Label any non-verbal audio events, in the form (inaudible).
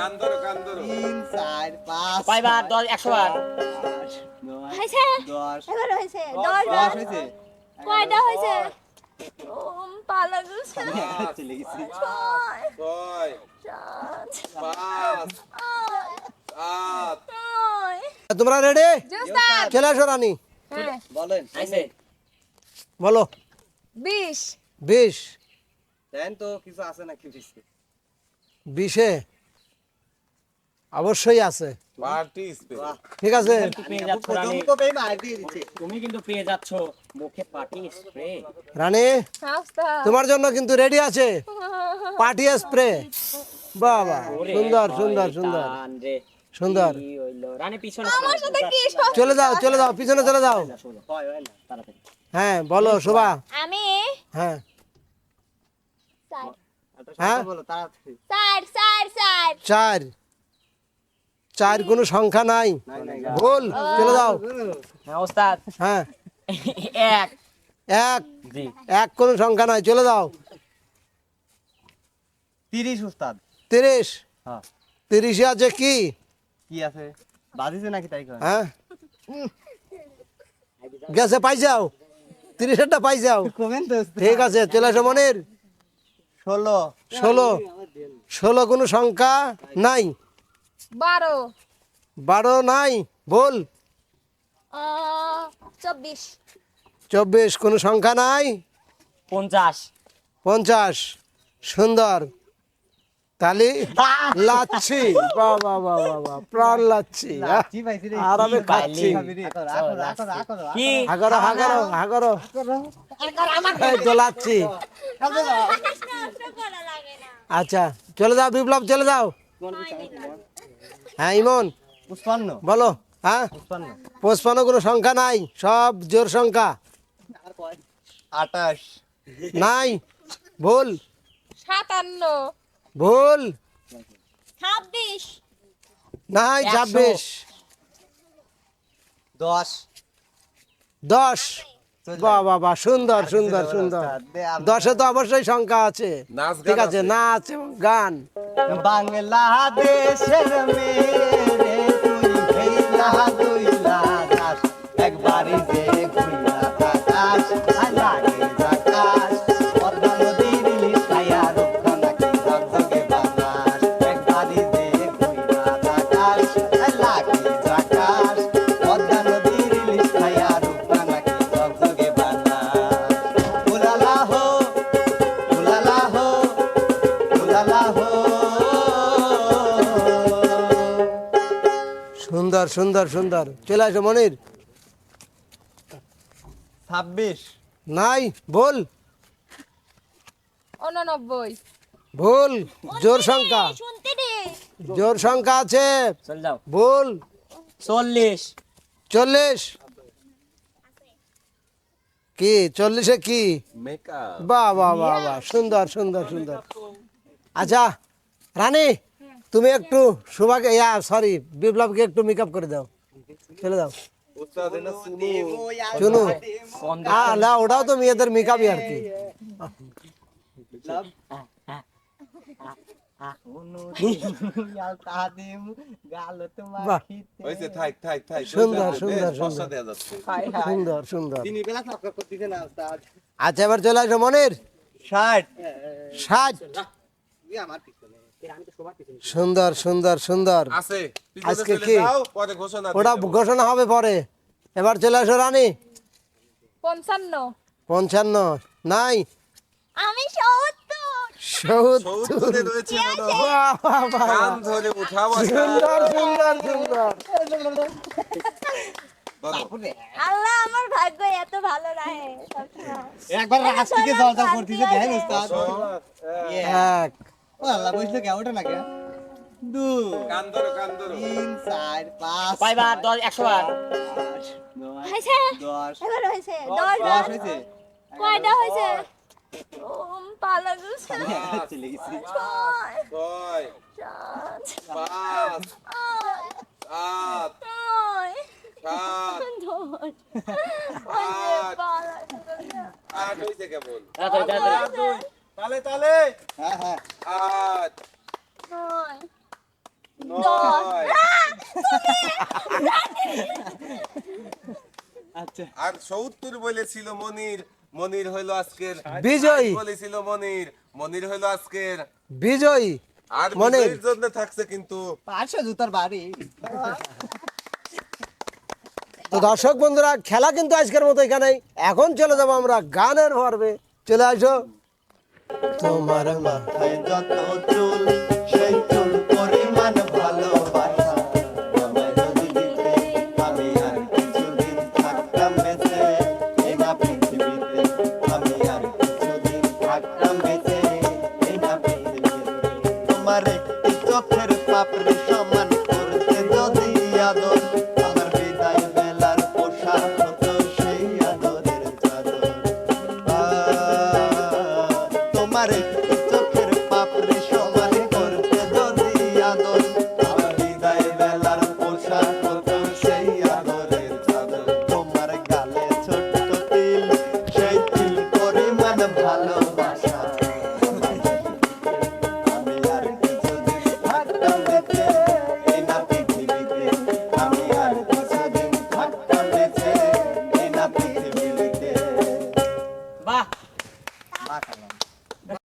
তিন চার পাঁচ কয়বার? দশ একশো বার? হয়েছে? দশ এবার হয়েছে। দশ দশ হয়েছে। কয়টা হয়েছে? তোমরা রেডি চলে আসো রানী। হ্যাঁ। বলেন বলো। বিশ। বিশ। তো কিছু আছে নাকি বিশে? অবশ্যই আছে। ঠিক আছে। পেয়ে রানী। প্রথম কপেই মার দিয়ে দিচ্ছে। তুমি কিন্তু পেয়ে যাচ্ছ মুখে পাটি স্প্রে। রানী তোমার জন্য কিন্তু রেডি আছে। Party spray. বাবা সুন্দর সুন্দর সুন্দর। সুন্দর। চলে। যাও চলে যাও পিছনে চলে যাও। হয় হয় না তাড়াতাড়ি। হ্যাঁ বলো শোভা। আমি হ্যাঁ। হ্যাঁ? বলো তাড়াতাড়ি। চার চার চার চার। চার কোনো সংখ্যা নাই। ভুল চলে যাও। হ্যাঁ হ্যাঁ। এক। এক। এক কোনো সংখ্যা নাই চলে যাও। তিরিশ উস্তাদ তিরিশ। হ্যাঁ। তিরিশে আছে কি? কি আছে? বাজিছে নাকি তাই হ্যাঁ। গেছে পাই যাও। তিরিশেরটা পাই যাও। ঠিক আছে চলে আসো মনির। ষোলো। ষোলো। ষোলো কোনো সংখ্যা নাই। বারো। বারো নাই বল চব্বিশ। চব্বিশ কোনো সংখ্যা নাই? পঞ্চাশ। পঞ্চাশ সুন্দর। তালি (laughs) লাচ্ছি। বাবা বাবা বাবা প্রাণ লাচ্ছি পাইছি আরামে খাচ্ছি। হাগরো হাগরো হাগরো। এই তো লাচ্ছি। আচ্ছা চলে যাও বিপ্লব চলে যাও। হ্যাঁ ইমন। পুষ্পান্ন বলো হ্যাঁ? পুষ্পান্ন পঁচপান্ন কোনো সংখ্যা নাই সব জোর সংখ্যা। আটাশ। নাই ভুল। সাতান্ন। ভুল। ছাব্বিশ। নাই ছাব্বিশ। দশ। দশ। বাহ বাহ বাহ সুন্দর সুন্দর সুন্দর। দশে তো অবশ্যই সংখ্যা আছে। নাচ ঠিক আছে আছে। নাচ এবং গান। বাংলাদেশের মেয়ে তুই সুন্দর সুন্দর সুন্দর। চলে আসো মনির। ছাব্বিশ। নাই ভুল। উননব্বই। ভুল জোর সংখ্যা। জোর সংখ্যা আছে। ভুল। চল্লিশ। চল্লিশ। কি চল্লিশে কি? বাহ বাহ বাহ বাহ। সুন্দর সুন্দর সুন্দর। আচ্ছা রানী। তুমি একটু সুভাকে ইয়া সরি বিপ্লবকে একটু মেকআপ করে দাও। চলে দাও আ, না ওটাও তো মেয়েদের মেকআপই আর কি। আচ্ছা এবার চলে আসো মনের। ষাট। ষাট। আমার সুন্দর সুন্দর সুন্দর। আজকে কি? যাও, পরে ঘোষণা ওটা ঘোষণা হবে পরে। এবার চলে আসো রানী। পঞ্চান্ন। পঞ্চান্ন। নাই। আমি হয়। বাহ, বাহ, বাহ, কান বাহ। ধরে উঠাবো সুন্দর সুন্দর সুন্দর। বলো। আল্লাহ আমার ভাগ্য এত ভালো রাহে একবার রাত থেকে জল জল করতেছে দেখেন উস্তাদ। এক। ও আল্লাহ বসল কে? ওটা না কে? দুই কান ধরো কান ধরো তিন চার পাঁচ কয়বার? দশ একশো বার হয়েছে? দশ এবার হয়েছে। দশ দশ বার হয়েছে? কয়টা হয়েছে? ওম পালা গেছে। চলে গেছি। ছয় ছয় সাত পাঁচ সাত নয় সাত দশ। আট। আট হয়েছে কেবল। তাড়াতাড়ি তাড়াতাড়ি। তালে তালে। হ্যাঁ হ্যাঁ। আট নয়। নয়। (laughs) আচ্ছা। আর সত্তর বলেছিল মনির। মনির হইল আজকের বিজয়ী। বলেছিল মনির। মনির হইল আজকের বিজয়ী। আর মনির। জন্য থাকছে কিন্তু পাঁচশো জুতার বাড়ি। (laughs) তো দর্শক বন্ধুরা খেলা কিন্তু আজকের মতো এখানেই। এখন চলে যাব আমরা গানের পর্বে। চলে আসো। তোমার মাথায় যত চুল